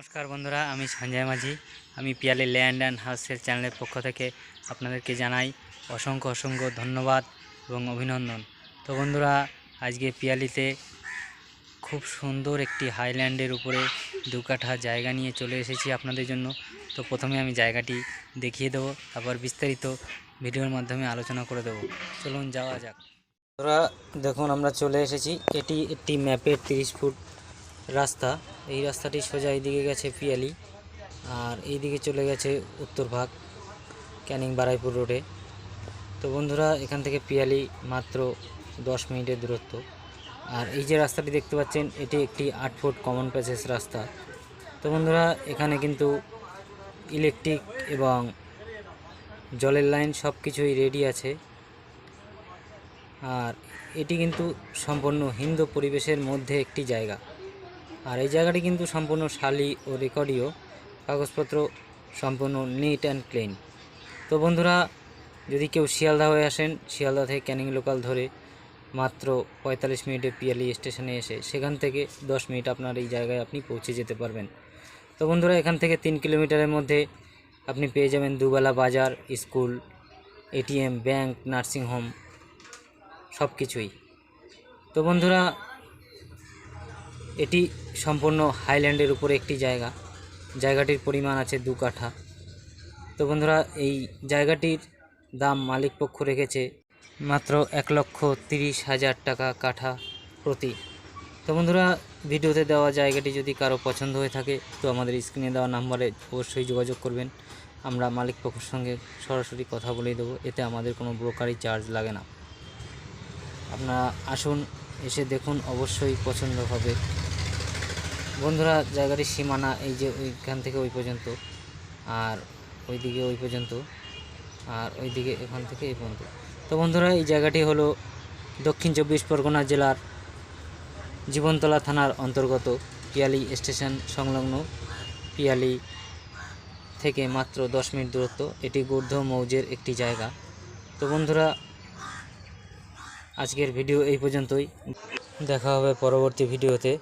নমস্কার বন্ধুরা, আমি সঞ্জয় মাঝি। আমি পিয়ালি ল্যান্ড অ্যান্ড হাউসের চ্যানেলের পক্ষ থেকে আপনাদেরকে জানাই অসংখ্য অসংখ্য ধন্যবাদ এবং অভিনন্দন। তো বন্ধুরা, আজকে পিয়ালিতে খুব সুন্দর একটি হাইল্যান্ডের উপরে দু কাঠা জায়গা নিয়ে চলে এসেছি আপনাদের জন্য। তো প্রথমে আমি জায়গাটি দেখিয়ে দেবো, তারপর বিস্তারিত ভিডিওর মাধ্যমে আলোচনা করে দেবো। চলুন যাওয়া যাক। বন্ধুরা, দেখুন আমরা চলে এসেছি। এটি একটি ম্যাপের তিরিশ ফুট রাস্তা। এই রাস্তাটি সোজা এইদিকে গেছে পিয়ালি আর এইদিকে চলে গেছে উত্তর ভাগ, ক্যানিং বারাইপুর রোডে। তো বন্ধুরা, এখান থেকে পিয়ালি মাত্র দশ মিনিটের দূরত্ব। আর এই যে রাস্তাটি দেখতে পাচ্ছেন, এটি একটি আট ফুট কমন প্যাসেজ রাস্তা। তো বন্ধুরা, এখানে কিন্তু ইলেকট্রিক এবং জলের লাইন সব কিছুই রেডি আছে। আর এটি কিন্তু সম্পূর্ণ হিন্দু পরিবেশের মধ্যে একটি জায়গা। আর এই জায়গাটি কিন্তু সম্পূর্ণ শালি ও রেকর্ডীয়। কাগজপত্র সম্পূর্ণ নিট অ্যান্ড ক্লিন তো বন্ধুরা, যদি কেউ শিয়ালদা হয়ে আসেন, শিয়ালদা থেকে ক্যানিং লোকাল ধরে মাত্র পঁয়তাল্লিশ মিনিটে পিয়ালি স্টেশনে এসে সেখান থেকে দশ মিনিট আপনার এই জায়গায় আপনি পৌঁছে যেতে পারবেন। তো বন্ধুরা, এখান থেকে তিন কিলোমিটারের মধ্যে আপনি পেয়ে যাবেন দুবেলা বাজার, স্কুল এটিএম ব্যাংক নার্সিংহোম সব কিছুই তো বন্ধুরা এটি সম্পূর্ণ হাইল্যান্ডের উপরে একটি জায়গা। জায়গাটির পরিমাণ আছে দু কাঠা। তো বন্ধুরা, এই জায়গাটির দাম মালিক পক্ষ রেখেছে মাত্র এক লক্ষ তিরিশ হাজার টাকা কাঠা প্রতি। তো বন্ধুরা, ভিডিওতে দেওয়া জায়গাটি যদি কারও পছন্দ হয়ে থাকে, তো আমাদের স্ক্রিনে দেওয়া নাম্বারে অবশ্যই যোগাযোগ করবেন। আমরা মালিক পক্ষের সঙ্গে সরাসরি কথা বলে দেবো, এতে আমাদের কোনো ব্রোকারি চার্জ লাগে না। আপনারা আসুন, এসে দেখুন, অবশ্যই পছন্দ হবে। বন্ধুরা, জায়গাটির সীমানা এই যে ওইখান থেকে ওই পর্যন্ত আর ওইদিকে ওই পর্যন্ত আর ওইদিকে এখান থেকে এই পর্যন্ত। তো বন্ধুরা, এই জায়গাটি হলো দক্ষিণ চব্বিশ পরগনা জেলার জীবনতলা থানার অন্তর্গত পিয়ালি স্টেশন সংলগ্ন পিয়ালি থেকে মাত্র দশ মিনিট দূরত্ব। এটি গূর্ধ মৌজের একটি জায়গা। তো বন্ধুরা, আজকের ভিডিও এই পর্যন্তই। দেখা হবে পরবর্তী ভিডিওতে।